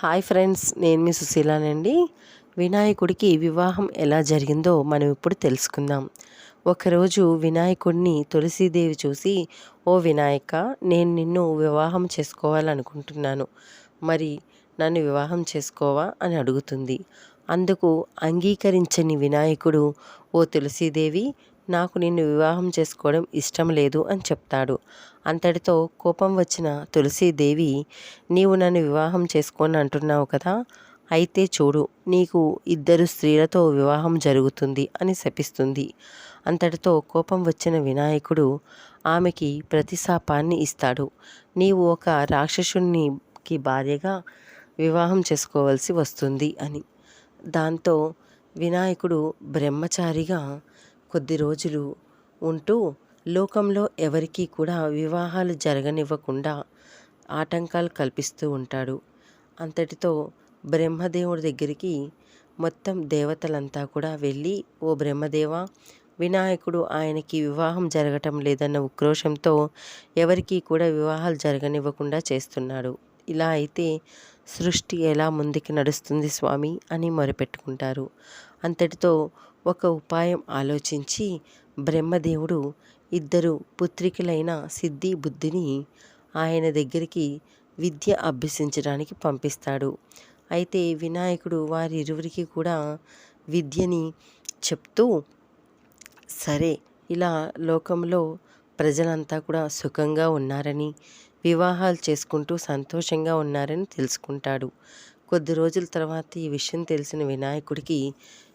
Hi friends నేను మీ సుశీలానండి. వినాయకుడికి వివాహం ఎలా జరిగిందో మనం ఇప్పుడు తెలుసుకుందాం. ఒకరోజు వినాయకుడిని తులసీదేవి చూసి ఓ వినాయక నేను నిన్ను వివాహం చేసుకోవాలనుకుంటున్నాను. మరి నన్ను వివాహం చేసుకోవా? అని అడుగుతుంది. అందుకు అంగీకరించని వినాయకుడు ఓ తులసీదేవి నాకు నిన్ను వివాహం చేసుకోవడం ఇష్టం లేదు అని చెప్తాడు. అంతటితో కోపం వచ్చిన తులసీదేవి నీవు నన్ను వివాహం చేసుకొని అంటున్నావు కదా? అయితే చూడు నీకు ఇద్దరు స్త్రీలతో వివాహం జరుగుతుంది అని శపిస్తుంది. అంతటితో కోపం వచ్చిన వినాయకుడు ఆమెకి ప్రతిశాపాన్ని ఇస్తాడు. నీవు ఒక రాక్షసునికి భార్యగా వివాహం చేసుకోవాల్సి వస్తుంది అని. దాంతో వినాయకుడు బ్రహ్మచారిగా కొద్ది రోజులు ఉంటూ లోకంలో ఎవరికీ కూడా వివాహాలు జరగనివ్వకుండా ఆటంకాలు కల్పిస్తూ ఉంటాడు. అంతటితో బ్రహ్మదేవుడి దగ్గరికి మొత్తం దేవతలంతా కూడా వెళ్ళి ఓ బ్రహ్మదేవ వినాయకుడు ఆయనకి వివాహం జరగటం లేదన్న ఉక్రోషంతో ఎవరికీ కూడా వివాహాలు జరగనివ్వకుండా చేస్తున్నాడు. ఇలా అయితే సృష్టి ఎలా ముందుకు నడుస్తుంది స్వామి అని మొరపెట్టుకుంటారు. అంతటితో ఒక ఉపాయం ఆలోచించి బ్రహ్మదేవుడు ఇద్దరు పుత్రికలైన సిద్ధి బుద్ధిని ఆయన దగ్గరికి విద్య అభ్యసించడానికి పంపిస్తాడు. అయితే వినాయకుడు వారి ఇరువురికి కూడా విద్యని చెప్తూ సరే ఇలా లోకంలో ప్రజలంతా కూడా సుఖంగా ఉన్నారని వివాహాలు చేసుకుంటూ సంతోషంగా ఉన్నారని తెలుసుకుంటాడు. కొద్ది రోజుల తర్వాత ఈ విషయం తెలిసిన వినాయకుడికి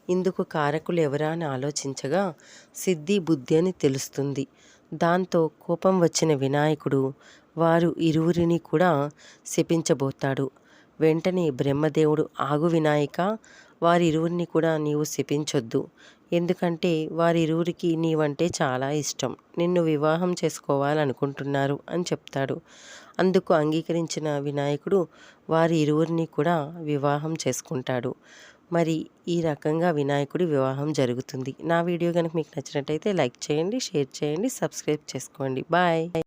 ఇందుకు కారకులు ఎవరా అని ఆలోచించగా సిద్ధి బుద్ధి అని తెలుస్తుంది. దాంతో కోపం వచ్చిన వినాయకుడు వారు ఇరువురిని కూడా శపించబోతాడు. వెంటనే బ్రహ్మదేవుడు ఆగు వినాయక వారిరువురిని కూడా నీవు శపించొద్దు. ఎందుకంటే వారి ఇరువురికి నీవంటే చాలా ఇష్టం. నిన్ను వివాహం చేసుకోవాలనుకుంటున్నారు అని చెప్తాడు. అందుకు అంగీకరించిన వినాయకుడు వారి ఇరువురిని కూడా వివాహం చేసుకుంటాడు. మరి ఈ రకంగా వినాయకుడి వివాహం జరుగుతుంది. నా వీడియో కనుక మీకు నచ్చినట్టయితే లైక్ చేయండి షేర్ చేయండి సబ్స్క్రైబ్ చేసుకోండి. బాయ్.